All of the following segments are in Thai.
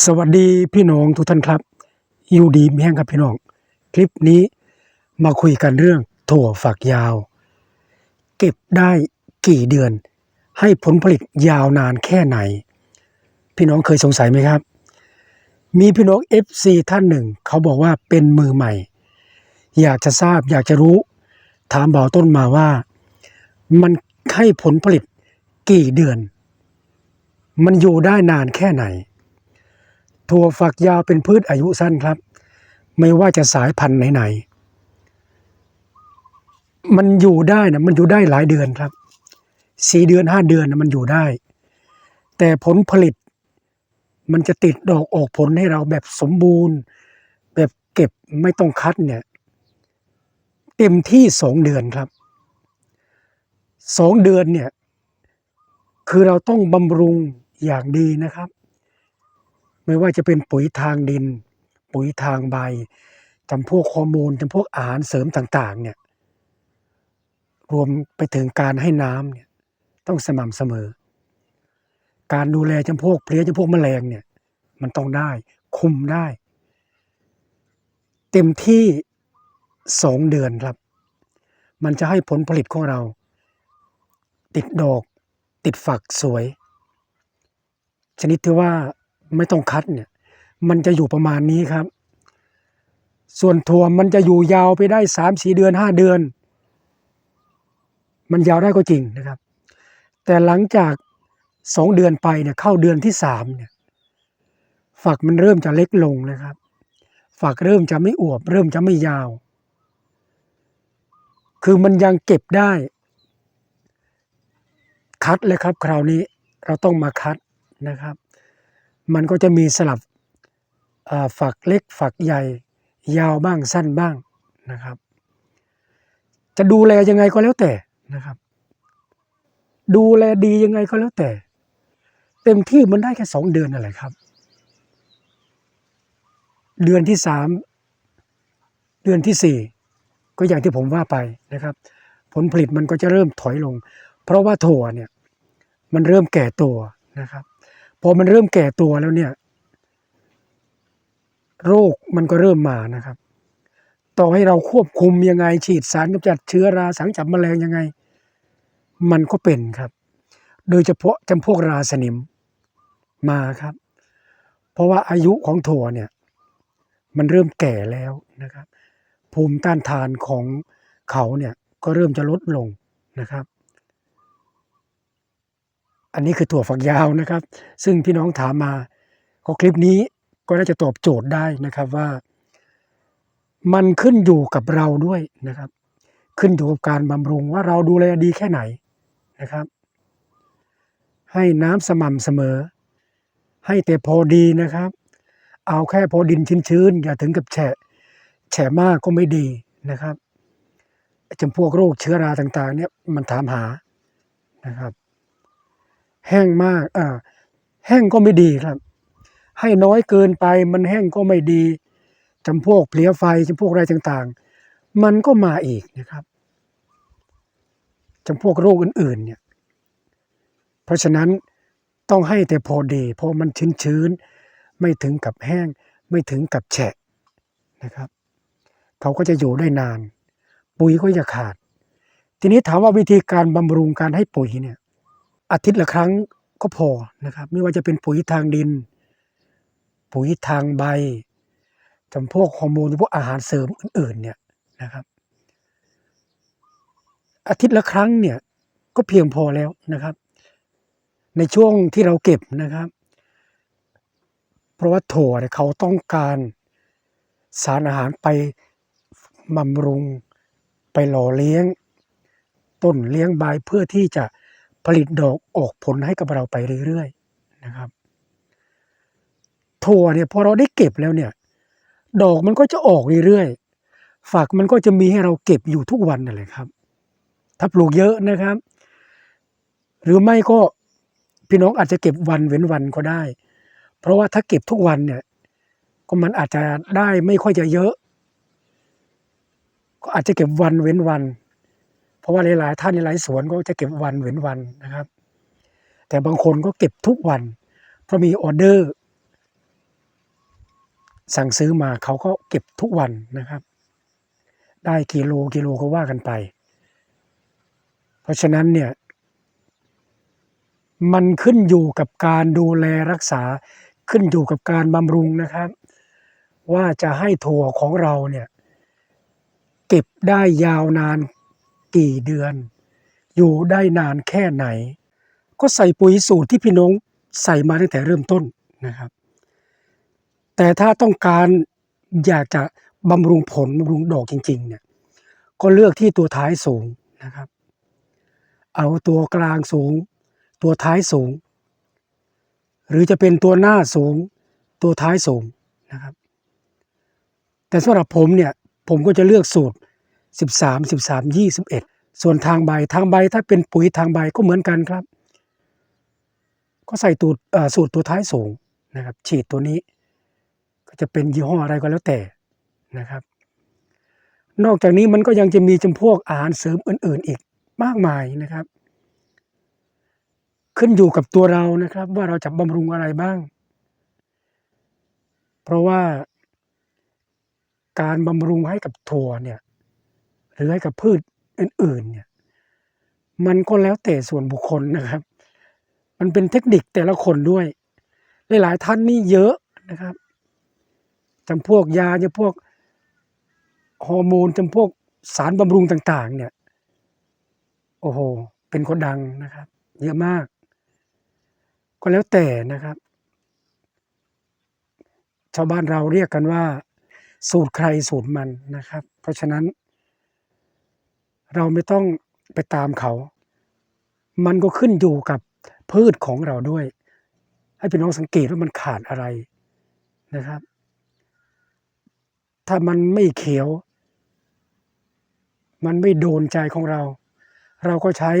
สวัสดีพี่น้องทุกท่านครับอยู่ดีมีแห้งครับพี่น้อง คลิปนี้มาคุยกันเรื่องถั่วฝักยาว เก็บได้กี่เดือน ให้ผลผลิตยาวนานแค่ไหน พี่น้องเคยสงสัยไหมครับ มีพี่น้อง FC ท่านหนึ่ง เขาบอกว่าเป็นมือใหม่ อยากจะทราบอยากจะรู้ ถามบ่าวต้นมาว่า มันให้ผลผลิตกี่เดือน มันอยู่ได้นานแค่ไหน ถั่วฝักยาวเป็นพืชอายุสั้นครับ ไม่ว่าจะสายพันธุ์ไหนๆมันอยู่ได้นะมันอยู่ได้หลายเดือนครับสี่เดือนห้าเดือนนะมันอยู่ได้ แต่ผลผลิต มันจะติดดอกออกผลให้เราแบบสมบูรณ์ แบบเก็บไม่ต้องคัดเนี่ย เต็มที่สองเดือนครับสองเดือนเนี่ย คือเราต้องบำรุงอย่างดีนะครับ ไม่ว่าจะเป็นปุ๋ยทางดิน ปุ๋ยทางใบจำพวกฮอร์โมนจำพวกอาหารเสริมต่างๆเนี่ยรวมไปถึงการให้น้ำเนี่ยต้องสม่ำเสมอ การดูแลจำพวกเพลี้ยจำพวกแมลงเนี่ยมันต้องได้คุมได้ เต็มที่สองเดือนครับ มันจะให้ผลผลิตของเรา ติดดอก ติดฝักสวย ชนิดที่ว่า ไม่ต้องคัดเนี่ย มันจะอยู่ประมาณนี้ครับ ส่วนถั่วมันจะอยู่ยาวไปได้สามสี่เดือนห้าเดือน มันยาวได้ก็จริงนะครับ แต่หลังจากสองเดือนไปเนี่ยเข้าเดือนที่สามเนี่ย ฝักมันเริ่มจะเล็กลงนะครับ ฝักเริ่มจะไม่อวบ เริ่มจะไม่ยาว คือมันยังเก็บได้ คัดเลยครับ คราวนี้เราต้องมาคัดนะครับ มันก็จะมีสลับฝักเล็กฝักใหญ่ ยาวบ้างสั้นบ้างนะครับ จะดูแลยังไงก็แล้วแต่นะครับ ดูแลดียังไงก็แล้วแต่ เต็มที่มันได้แค่สองเดือนนั่นแหละครับ เดือนที่สามเดือนที่สี่ก็อย่างที่ผมว่าไปนะครับ ผลผลิตมันก็จะเริ่มถอยลง เพราะว่าถั่วเนี่ยมันเริ่มแก่ตัวนะครับ พอมันเริ่มแก่ตัวแล้วเนี่ย โรคมันก็เริ่มมานะครับ ต่อให้เราควบคุมยังไง ฉีดสารกำจัดเชื้อราสังจับแมลงยังไง มันก็เป็นครับ โดยเฉพาะจำพวกราสนิมมาครับ เพราะว่าอายุของถั่วเนี่ย มันเริ่มแก่แล้วนะครับ ภูมิต้านทานของเขาเนี่ยก็เริ่มจะลดลงนะครับ อันนี้คือถั่วฝักยาวนะครับ ซึ่งพี่น้องถามมาก็คลิปนี้ก็น่าจะตอบโจทย์ได้นะครับว่า มันขึ้นอยู่กับเราด้วยนะครับ ขึ้นอยู่กับการบำรุงว่าเราดูแลดีแค่ไหนนะครับ ให้น้ำสม่ำเสมอ ให้แต่พอดีนะครับ เอาแค่พอดินชื้นๆอย่าถึงกับแฉะแฉะมากก็ไม่ดีนะครับจำพวกโรคเชื้อราต่างๆ เนี่ยมันถามหานะครับ แห้งมากอ่าแห้งก็ไม่ดีครับ ให้น้อยเกินไปมันแห้งก็ไม่ดีจำพวกเพลี้ยไฟจำพวกอะไรต่างๆ มันก็มาอีกนะครับจำพวกโรคอื่นๆเนี่ยเพราะฉะนั้นต้องให้แต่พอดี เพราะมันชื้นๆไม่ถึงกับแห้ง ไม่ถึงกับแฉะนะครับ เขาก็จะอยู่ได้นาน ปุ๋ยก็จะขาด ทีนี้ถามว่าวิธีการบำรุงการให้ปุ๋ยเนี่ย อาทิตย์ละครั้งก็พอนะครับ ไม่ว่าจะเป็นปุ๋ยทางดิน ปุ๋ยทางใบจำพวกฮอร์โมนพวกอาหารเสริมอื่น ๆ เนี่ยนะครับ อาทิตย์ละครั้งเนี่ยก็เพียงพอแล้วนะครับ ในช่วงที่เราเก็บนะครับ เพราะว่าถั่วเนี่ยเขาต้องการสารอาหารไปบำรุงไปหล่อเลี้ยง ต้นเลี้ยงใบเพื่อที่จะ ผลิตดอกออกผลให้กับเราไปเรื่อยๆนะครับ ถั่วเนี่ยพอเราได้เก็บแล้วเนี่ย ดอกมันก็จะออกเรื่อยๆฝักมันก็จะมีให้เราเก็บอยู่ทุกวันนั่นแหละครับ ถ้าปลูกเยอะนะครับ หรือไม่ก็พี่น้องอาจจะเก็บวันเว้นวันก็ได้ เพราะว่าถ้าเก็บทุกวันเนี่ย ก็มันอาจจะได้ไม่ค่อยจะเยอะ ก็อาจจะเก็บวันเว้นวัน เพราะว่าหลายๆท่านในหลายสวนก็จะเก็บวันเว้นวันนะครับ แต่บางคนก็เก็บทุกวัน เพราะมีออเดอร์ สั่งซื้อมาเขาก็เก็บทุกวันนะครับ ได้กิโลกิโลก็ว่ากันไป เพราะฉะนั้นเนี่ยมันขึ้นอยู่กับการดูแลรักษาขึ้นอยู่กับการบำรุงนะครับ ว่าจะให้ถั่วของเราเนี่ย เก็บได้ยาวนาน กี่เดือน อยู่ได้นานแค่ไหน ก็ใส่ปุ๋ยสูตรที่พี่น้องใส่มาตั้งแต่เริ่มต้นนะครับ แต่ถ้าต้องการอยากจะบำรุงผลบำรุงดอกจริงๆเนี่ยก็เลือกที่ตัวท้ายสูงนะครับ เอาตัวกลางสูง ตัวท้ายสูง หรือจะเป็นตัวหน้าสูง ตัวท้ายสูงนะครับ แต่สำหรับผมเนี่ยผมก็จะเลือกสูตร 13 13 21 ส่วนทางใบทางใบถ้าเป็นปุ๋ยทางใบก็เหมือนกันครับ ก็ใส่ตูดอ่อสูตรตัวท้ายสูงนะครับ ฉีดตัวนี้ ก็จะเป็นยี่ห้ออะไรก็แล้วแต่นะครับ นอกจากนี้มันก็ยังจะมีจำพวกอาหารเสริมอื่น ๆ อีกมากมายนะครับ ขึ้นอยู่กับตัวเรานะครับ ว่าเราจะบำรุงอะไรบ้าง เพราะว่าการบำรุงให้กับถั่วเนี่ย หรือให้กับพืชอื่นๆเนี่ยมันก็แล้วแต่ส่วนบุคคลนะครับ มันเป็นเทคนิคแต่ละคนด้วย หลายๆท่านนี่เยอะนะครับจำพวกยาจำพวกฮอร์โมนจำพวกสารบำรุงต่าง ๆ เนี่ย โอ้โฮเป็นคนดังนะครับ เยอะมาก ก็แล้วแต่นะครับ ชาวบ้านเราเรียกกันว่า สูตรใครสูตรมันนะครับ เพราะฉะนั้น เราไม่ต้องไปตามเขา มันก็ขึ้นอยู่กับพืชของเราด้วย ให้พี่น้องสังเกตว่ามันขาดอะไรนะครับ ถ้ามันไม่เขียว มันไม่โดนใจของเรา เราก็ใช้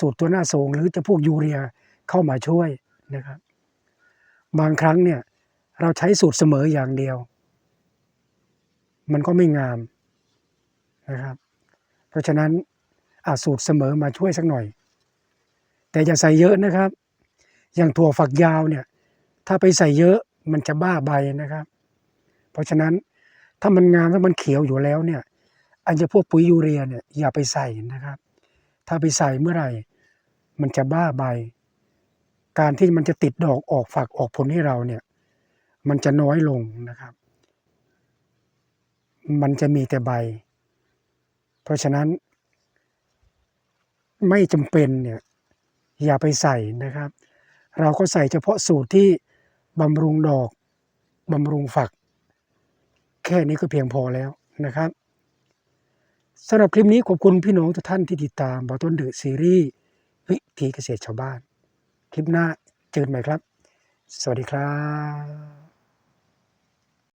สูตรตัวหน้าสูงหรือจะพวกยูเรียเข้ามาช่วยนะครับ บางครั้งเนี่ยเราใช้สูตรเสมออย่างเดียว มันก็ไม่งามนะครับ เพราะฉะนั้นอาสูตรเสมอมาช่วยสักหน่อย แต่อย่าใส่เยอะนะครับ อย่างถั่วฝักยาวเนี่ย ถ้าไปใส่เยอะมันจะบ้าใบนะครับ เพราะฉะนั้นถ้ามันงามถ้ามันเขียวอยู่แล้วเนี่ย อันจะพวกปุ๋ยยูเรียเนี่ยอย่าไปใส่นะครับ ถ้าไปใส่เมื่อไรมันจะบ้าใบ การที่มันจะติดดอกออกฝักออกผลให้เราเนี่ย มันจะน้อยลงนะครับ มันจะมีแต่ใบ เพราะฉะนั้น ไม่จำเป็นเนี่ยอย่าไปใส่นะครับ เราก็ใส่เฉพาะสูตรที่บำรุงดอกบำรุงฝัก แค่นี้ก็เพียงพอแล้วนะครับสำหรับคลิปนี้ขอบคุณพี่น้องทุกท่านที่ติดตามบอต้นเดอะซีรีส์วิถีเกษตรชาวบ้าน คลิปหน้าเจอกันใหม่ครับ สวัสดีครับ